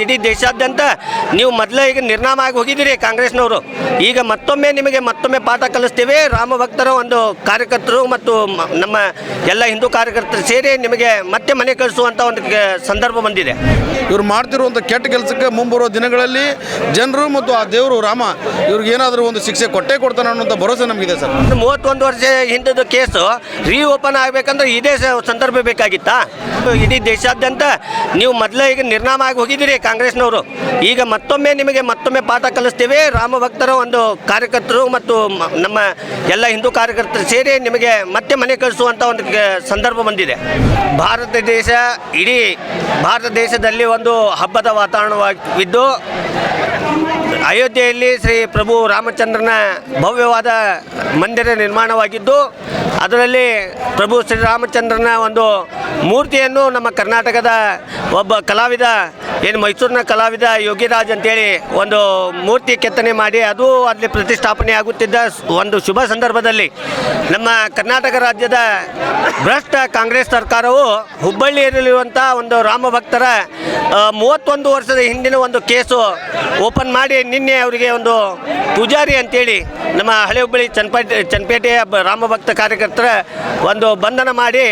ಇಡೀ ದೇಶಾದ್ಯಂತ ನೀವು ಮೊದಲೇ ಈಗ ನಿರ್ನಾಮ ಆಗಿ ಹೋಗಿದ್ದೀರಿ ಕಾಂಗ್ರೆಸ್ನವರು. ಈಗ ಮತ್ತೊಮ್ಮೆ ನಿಮಗೆ ಮತ್ತೊಮ್ಮೆ ಪಾಠ ಕಲಿಸ್ತೀವಿ. ರಾಮ ಭಕ್ತರ ಒಂದು ಕಾರ್ಯಕರ್ತರು ಮತ್ತು ನಮ್ಮ ಎಲ್ಲ ಹಿಂದೂ ಕಾರ್ಯಕರ್ತರು ಸೇರಿ ನಿಮಗೆ ಮತ್ತೆ ಮನೆ ಕಳಿಸುವಂಥ ಒಂದು ಸಂದರ್ಭ ಬಂದಿದೆ. ಇವ್ರು ಮಾಡ್ತಿರುವಂಥ ಕೆಟ್ಟ ಕೆಲಸಕ್ಕೆ ಮುಂಬರುವ ದಿನಗಳಲ್ಲಿ ಜನರು ಮತ್ತು ಆ ದೇವರು ರಾಮ ಇವ್ರಿಗೆ ಏನಾದರೂ ಒಂದು ಶಿಕ್ಷೆ ಕೊಟ್ಟೇ ಕೊಡ್ತಾನೆ ಅನ್ನೋಂಥ ಭರವಸೆ ನಮಗಿದೆ ಸರ್. ಒಂದು ಮೂವತ್ತೊಂದು ವರ್ಷ ಹಿಂದದ ಕೇಸು ರೀಓಪನ್ ಆಗಬೇಕಂದ್ರೆ ಇದೇ ಸಂದರ್ಭ ಬೇಕಾಗಿತ್ತಾ? ಇಡೀ ದೇಶಾದ್ಯಂತ ನೀವು ಮೊದಲೇ ಈಗ ನಿರ್ನಾಮ ಆಗಿ ಹೋಗಿದ್ದೀರಿ ಕಾಂಗ್ರೆಸ್ನವರು. ಈಗ ಮತ್ತೊಮ್ಮೆ ನಿಮಗೆ ಮತ್ತೊಮ್ಮೆ ಪಾಠ ಕಲಿಸ್ತೀವಿ. ರಾಮ ಭಕ್ತರ ಒಂದು ಕಾರ್ಯಕರ್ತರು ಮತ್ತು ನಮ್ಮ ಎಲ್ಲ ಹಿಂದೂ ಕಾರ್ಯಕರ್ತರು ಸೇರಿ ನಿಮಗೆ ಮತ್ತೆ ಮನೆ ಕಳಿಸುವಂಥ ಒಂದು ಸಂದರ್ಭ ಬಂದಿದೆ. ಭಾರತ ದೇಶ, ಇಡೀ ಭಾರತ ದೇಶದಲ್ಲಿ ಒಂದು ಹಬ್ಬದ ವಾತಾವರಣವಾಗಿದ್ದು, ಅಯೋಧ್ಯೆಯಲ್ಲಿ ಶ್ರೀ ಪ್ರಭು ರಾಮಚಂದ್ರನ ಭವ್ಯವಾದ ಮಂದಿರ ನಿರ್ಮಾಣವಾಗಿದ್ದು ಅದರಲ್ಲಿ ಪ್ರಭು ಶ್ರೀರಾಮಚಂದ್ರನ ಒಂದು ಮೂರ್ತಿಯನ್ನು ನಮ್ಮ ಕರ್ನಾಟಕದ ಒಬ್ಬ ಕಲಾವಿದ, ಏನು ಮೈಸೂರಿನ ಕಲಾವಿದ ಯೋಗಿರಾಜ್ ಅಂತೇಳಿ ಒಂದು ಮೂರ್ತಿ ಕೆತ್ತನೆ ಮಾಡಿ ಅದು ಅಲ್ಲಿ ಪ್ರತಿಷ್ಠಾಪನೆ ಆಗುತ್ತಿದ್ದ ಒಂದು ಶುಭ ಸಂದರ್ಭದಲ್ಲಿ ನಮ್ಮ ಕರ್ನಾಟಕ ರಾಜ್ಯದ ಭ್ರಷ್ಟ ಕಾಂಗ್ರೆಸ್ ಸರ್ಕಾರವು ಹುಬ್ಬಳ್ಳಿಯಲ್ಲಿರುವಂಥ ಒಂದು ರಾಮ ಭಕ್ತರ ಮೂವತ್ತೊಂದು ವರ್ಷದ ಹಿಂದಿನ ಒಂದು ಕೇಸು ಓಪನ್ ಮಾಡಿ ನಿನ್ನೆ ಅವರಿಗೆ ಒಂದು ಪೂಜಾರಿ ಅಂತೇಳಿ ನಮ್ಮ ಹಳೆ ಹುಬ್ಬಳ್ಳಿ ಚನ್ನಪೇಟೆ, ಚನ್ನಪೇಟೆಯ ಬ- ರಾಮಭಕ್ತ ಕಾರ್ಯಕರ್ತರ, ಒಂದು ಬಂಧನ ಮಾಡಿ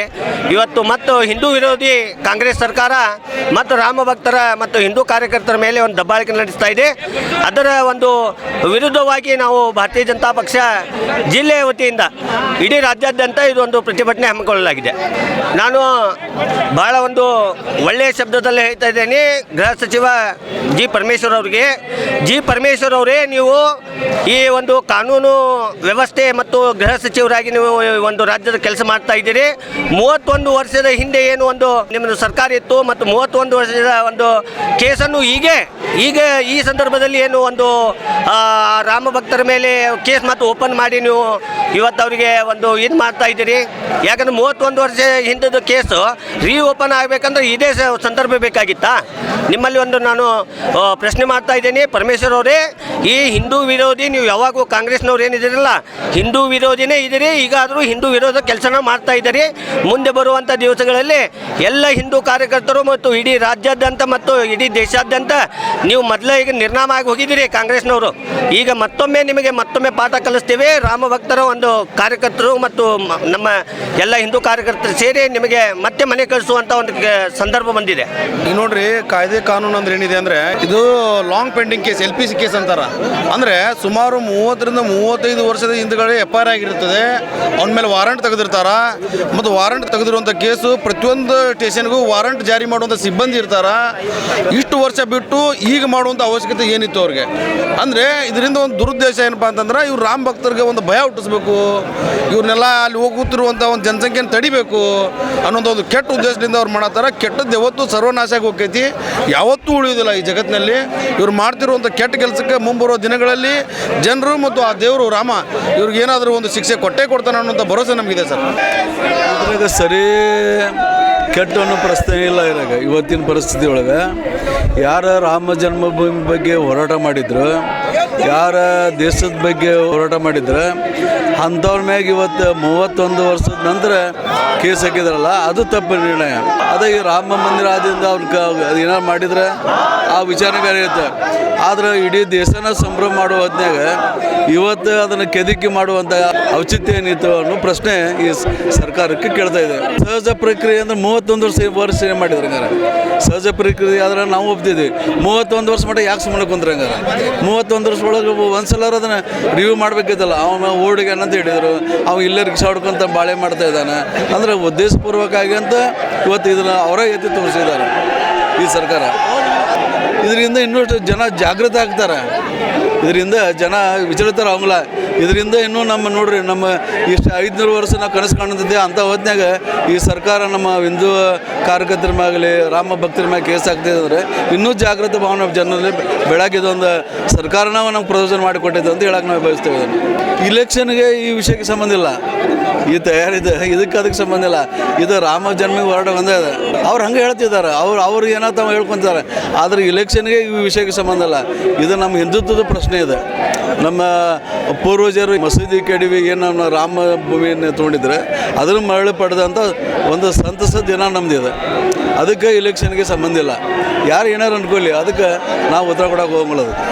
ಇವತ್ತು ಮತ್ತು ಹಿಂದೂ ವಿರೋಧಿ ಕಾಂಗ್ರೆಸ್ ಸರ್ಕಾರ ಮತ್ತು ರಾಮಭಕ್ತರ ಮತ್ತು ಹಿಂದೂ ಕಾರ್ಯಕರ್ತರ ಮೇಲೆ ಒಂದು ದಬ್ಬಾಳಿಕೆ ನಡೆಸ್ತಾ ಇದೆ. ಅದರ ಒಂದು ವಿರುದ್ಧವಾಗಿ ನಾವು ಭಾರತೀಯ ಜನತಾ ಪಕ್ಷ ಜಿಲ್ಲೆಯ ವತಿಯಿಂದ ಇಡೀ ರಾಜ್ಯಾದ್ಯಂತ ಇದೊಂದು ಪ್ರತಿಭಟನೆ ಹಮ್ಮಿಕೊಳ್ಳಲಾಗಿದೆ. ನಾನು ಬಹಳ ಒಂದು ಒಳ್ಳೆಯ ಶಬ್ದದಲ್ಲಿ ಹೇಳ್ತಾ ಇದ್ದೇನೆ. ಗೃಹ ಸಚಿವ ಜಿ ಪರಮೇಶ್ವರ್ ಅವರಿಗೆ. ಜಿ ಪರಮೇಶ್ವರ್ ಅವರೇ, ನೀವು ಈ ಒಂದು ಕಾನೂನು ವ್ಯವಸ್ಥೆ ಮತ್ತು ಗೃಹ ಸಚಿವರಾಗಿ ನೀವು ಒಂದು ರಾಜ್ಯದ ಕೆಲಸ ಮಾಡ್ತಾ ಇದ್ದೀರಿ. ಮೂವತ್ತೊಂದು ವರ್ಷದ ಹಿಂದೆ ಏನು ಒಂದು ನಿಮ್ಮದು ಸರ್ಕಾರ ಇತ್ತು ಮತ್ತು ಮೂವತ್ತೊಂದು ವರ್ಷದ ಒಂದು ಕೇಸನ್ನು ಹೀಗೆ ಈಗ ಈ ಸಂದರ್ಭದಲ್ಲಿ ಏನು ಒಂದು ರಾಮ ಭಕ್ತರ ಮೇಲೆ ಕೇಸ್ ಮತ್ತು ಓಪನ್ ಮಾಡಿ ನೀವು ಇವತ್ತು ಅವರಿಗೆ ಒಂದು ಇದು ಮಾಡ್ತಾ ಇದ್ದೀರಿ. ಯಾಕಂದ್ರೆ ಮೂವತ್ತೊಂದು ವರ್ಷ ಹಿಂದದ ಕೇಸು ರೀ ಓಪನ್ ಆಗಬೇಕಂದ್ರೆ ಇದೇ ಸಂದರ್ಭ ಬೇಕಾಗಿತ್ತಾ? ನಿಮ್ಮಲ್ಲಿ ಒಂದು ನಾನು ಪ್ರಶ್ನೆ ಮಾಡ್ತಾ ಇದ್ದೀನಿ. ಪರಮೇಶ್ವರ್ ಅವರೇ, ಈ ಹಿಂದೂ ವಿರೋಧಿ ನೀವು ಯಾವಾಗೂ ಕಾಂಗ್ರೆಸ್ನವ್ರು ಏನಿದ್ದೀರಲ್ಲ, ಹಿಂದೂ ವಿರೋಧಿನೇ ಇದ್ದೀರಿ, ಈಗಾದರೂ ಹಿಂದೂ ವಿರೋಧ ಕೆಲಸನ ಮಾಡ್ತಾ ಇದ್ದೀರಿ. ಮುಂದೆ ಬರುವಂಥ ದಿವಸಗಳಲ್ಲಿ ಎಲ್ಲ ಹಿಂದೂ ಕಾರ್ಯಕರ್ತರು ಮತ್ತು ಇಡೀ ರಾಜ್ಯಾದ್ಯಂತ ಮತ್ತು ಇಡೀ ದೇಶಾದ್ಯಂತ ನೀವು ಮೊದಲೇ ಈಗ ನಿರ್ನಾಮ ಆಗಿ ಹೋಗಿದ್ದೀರಿ ಕಾಂಗ್ರೆಸ್ನವರು. ಈಗ ಮತ್ತೊಮ್ಮೆ ನಿಮಗೆ ಮತ್ತೊಮ್ಮೆ ಪಾಠ ಕಲಿಸ್ತೀವಿ. ರಾಮ ಭಕ್ತರ ಒಂದು ಕಾರ್ಯಕರ್ತರು ಮತ್ತು ನಮ್ಮ ಎಲ್ಲ ಹಿಂದೂ ಕಾರ್ಯಕರ್ತರು ಸೇರಿ ನಿಮಗೆ ಮತ್ತೆ ಮನೆ ಕಳಿಸುವಂಥ ಒಂದು ಸಂದರ್ಭ ಬಂದಿದೆ. ಈಗ ನೋಡ್ರಿ, ಕಾಯ್ದೆ ಕಾನೂನು ಅಂದ್ರೆ ಏನಿದೆ ಅಂದ್ರೆ, ಇದು long pending case L P C case ಅಂತಾರ. ಅಂದ್ರೆ ಸುಮಾರು ಮೂವತ್ತರಿಂದ ಮೂವತ್ತೈದು ವರ್ಷದ ಹಿಂದುಗಡೆ ಎಫ್ ಐ ಆರ್ ಆಗಿರ್ತದೆ. ಅವನ ಮೇಲೆ ವಾರಂಟ್ ತೆಗೆದಿರ್ತಾರ. ಮತ್ತು ವಾರಂಟ್ ತೆಗೆದಿರುವಂಥ ಕೇಸು ಪ್ರತಿಯೊಂದು ಸ್ಟೇಷನ್ಗೂ ವಾರಂಟ್ ಜಾರಿ ಮಾಡುವಂಥ ಸಿಬ್ಬಂದಿ ಇರ್ತಾರ. ಇಷ್ಟು ವರ್ಷ ಬಿಟ್ಟು ಈಗ ಮಾಡುವಂಥ ಅವಶ್ಯಕತೆ ಏನಿತ್ತು ಅವ್ರಿಗೆ? ಅಂದರೆ ಇದರಿಂದ ಒಂದು ದುರುದ್ದೇಶ ಏನಪ್ಪ ಅಂತಂದ್ರೆ ಇವ್ರು ರಾಮ ಭಕ್ತರಿಗೆ ಒಂದು ಭಯ ಹುಟ್ಟಿಸ್ಬೇಕು, ಇವ್ರನ್ನೆಲ್ಲ ಅಲ್ಲಿ ಹೋಗುತ್ತಿರುವಂಥ ಒಂದು ಜನಸಂಖ್ಯೆನ ತಡಿಬೇಕು ಅನ್ನೋದು ಒಂದು ಕೆಟ್ಟ ಉದ್ದೇಶದಿಂದ ಅವ್ರು ಮಾಡತ್ತಾರ. ಕೆಟ್ಟದ್ದು ಯಾವತ್ತೂ ಸರ್ವನಾಶ ಹೋಗ್ತೈತಿ. ಯಾವತ್ತೂ ಉಳಿಯೋದಿಲ್ಲ ಈ ಜಗತ್ತಿನಲ್ಲಿ. ಇವ್ರು ಮಾಡ್ತಿರುವಂಥ ಕೆಟ್ಟ ಕೆಲಸಕ್ಕೆ ಮುಂಬರುವ ದಿನಗಳಲ್ಲಿ ಜನರು ಮತ್ತು ಆ ದೇವರು ರಾಮ ಇವ್ರಿಗೆ ಏನಾದರೂ ಒಂದು ಶಿಕ್ಷೆ ಕೊಟ್ಟೇ ಕೊಡ್ತಾನೆ ಅನ್ನೋಂಥ ಭರವಸೆ ನಮಗಿದೆ ಸರ್. ಸರಿ ಕೆಟ್ಟ ಅನ್ನೋ ಪ್ರಶ್ನೆ ಇಲ್ಲ ಇರಾಗ ಇವತ್ತಿನ ಪರಿಸ್ಥಿತಿ ಒಳಗೆ. ಯಾರ ರಾಮ ಜನ್ಮಭೂಮಿ ಬಗ್ಗೆ ಹೋರಾಟ ಮಾಡಿದ್ರು? ಯಾರ ದೇಶದ ಬಗ್ಗೆ ಹೋರಾಟ ಮಾಡಿದ್ರು? ಅಂಥವ್ರ ಮ್ಯಾಗ ಇವತ್ತು ಮೂವತ್ತೊಂದು ವರ್ಷದ ನಂತರ ಕೇಸ್ ಹಾಕಿದ್ರಲ್ಲ, ಅದು ತಪ್ಪು ನಿರ್ಣಯ. ಅದೇ ಈ ರಾಮ ಮಂದಿರ ಆದ್ರಿಂದ ಅವ್ರ ಏನಾರು ಮಾಡಿದ್ರೆ ಆ ವಿಚಾರ ಬೇರೆ ಇರುತ್ತೆ. ಆದ್ರೆ ಇಡೀ ದೇಶನ ಸಂಭ್ರಮ ಮಾಡುವ ಹೊತ್ನ್ಯಾಗ ಇವತ್ತು ಅದನ್ನು ಕೆದಕಿ ಮಾಡುವಂಥ ಔಚಿತ್ಯ ಏನಿತ್ತು ಅನ್ನೋ ಪ್ರಶ್ನೆ ಈ ಸರ್ಕಾರಕ್ಕೆ ಕೇಳ್ತಾ ಇದೆ. ಸಹಜ ಪ್ರಕ್ರಿಯೆ ಅಂದ್ರೆ ಮೂವತ್ತೊಂದು ವರ್ಷ ವರ್ಷ ಏನು ಮಾಡಿದ್ರು ಹಂಗಾರೆ? ಸಹಜ ಪ್ರಕ್ರಿಯೆ ಆದ್ರೆ ನಾವು ಒಪ್ತಿದ್ವಿ. ಮೂವತ್ತೊಂದು ವರ್ಷ ಮಟ್ಟ ಯಾಕೆ ಸುಮ್ಮನೆ ಕುಂತ್ರೆ ಹಂಗಾರೆ? ಮೂವತ್ತೊಂದು ವರ್ಷ ಒಳಗೆ ಒಂದ್ಸಲ ಅದನ್ನು ರಿವ್ಯೂ ಮಾಡ್ಬೇಕಿತ್ತಲ್ಲ, ಅವನ ಓಡಿಗೆ ಅನ್ನಂತ ಹಿಡಿದ್ರು ಅವ ಇಲ್ಲೇ ರಿಕ್ಷಾ ಹೊಡ್ಕೊಂತ ಬಾಳೆ ಮಾಡ್ತಾ ಇದ್ದಾನೆ. ಅಂದರೆ ಉದ್ದೇಶಪೂರ್ವಕವಾಗಿ ಅಂತ ಇವತ್ತು ಇದನ್ನು ಅವರೇ ಎತ್ತಿ ತೋರಿಸಿದ್ದಾರೆ ಈ ಸರ್ಕಾರ. ಇದರಿಂದ ಇನ್ನಷ್ಟು ಜನ ಜಾಗೃತ ಆಗ್ತಾರೆ. ಇದರಿಂದ ಜನ ವಿಚಲಿತರ ಆಗಲ್ಲ ಇದರಿಂದ ಇನ್ನೂ ನಮ್ಮ ನೋಡ್ರಿ, ನಮ್ಮ ಇಷ್ಟು ಐದುನೂರು ವರ್ಷ ನಾವು ಕನಸು ಕಾಣುತ್ತಿದ್ದೆ ಅಂಥ ಹೊತ್ನ್ಯಾಗ ಈ ಸರ್ಕಾರ ನಮ್ಮ ಹಿಂದೂ ಕಾರ್ಯಕರ್ತರ ಮ್ಯಾಗಲಿ, ರಾಮ ಭಕ್ತರ ಮ್ಯಾಗ ಕೇಸ್ ಆಗ್ತಿದೆ ಇನ್ನೂ ಜಾಗೃತ ಭಾವನೆ ಜನರಲ್ಲಿ ಬೆಳಗಿದೊಂದು ಸರ್ಕಾರನ ನಮ್ಗೆ ಪ್ರಯೋಜನ ಮಾಡಿಕೊಟ್ಟಿದ್ದು ಅಂತ ಹೇಳಕ್ಕೆ ನಾವು ಬಯಸ್ತೇವೆ ಇಲೆಕ್ಷನ್ಗೆ ಈ ವಿಷಯಕ್ಕೆ ಸಂಬಂಧ ಇಲ್ಲ. ಈ ತಯಾರಿದ, ಇದಕ್ಕೆ ಅದಕ್ಕೆ ಸಂಬಂಧ ಇಲ್ಲ. ಇದು ರಾಮ ಜನ್ಮಿಗೆ ಹೊರಡ ಒಂದೇ ಅದ ಅವ್ರು ಹಂಗೆ ಹೇಳ್ತಿದ್ದಾರೆ. ಅವ್ರು ಅವ್ರು ಏನೋ ತಾವು ಹೇಳ್ಕೊತಾರೆ. ಆದರೆ ಇಲೆಕ್ಷನ್ಗೆ ಈ ವಿಷಯಕ್ಕೆ ಸಂಬಂಧ ಇಲ್ಲ. ಇದು ನಮ್ಮ ಹಿಂದುತ್ವದ ಪ್ರಶ್ನೆ. ಇದೆ. ನಮ್ಮ ಪೂರ್ವಜರು ಮಸೀದಿ ಕಡಿವಿ ಏನು ನಮ್ಮ ರಾಮ ಭೂಮಿಯನ್ನು ತೊಗೊಂಡಿದ್ರೆ ಅದನ್ನು ಮರಳಿ ಪಡೆದಂಥ ಒಂದು ಸಂತಸ ದಿನ ನಮ್ದಿದೆ ಅದಕ್ಕೆ ಇಲೆಕ್ಷನ್ಗೆ ಸಂಬಂಧ ಇಲ್ಲ. ಯಾರು ಏನಾರು ಅನ್ಕೊಳ್ಳಿ, ಅದಕ್ಕೆ ನಾವು ಉತ್ತರ ಕೊಡೋಕೆ ಅದಕ್ಕೆ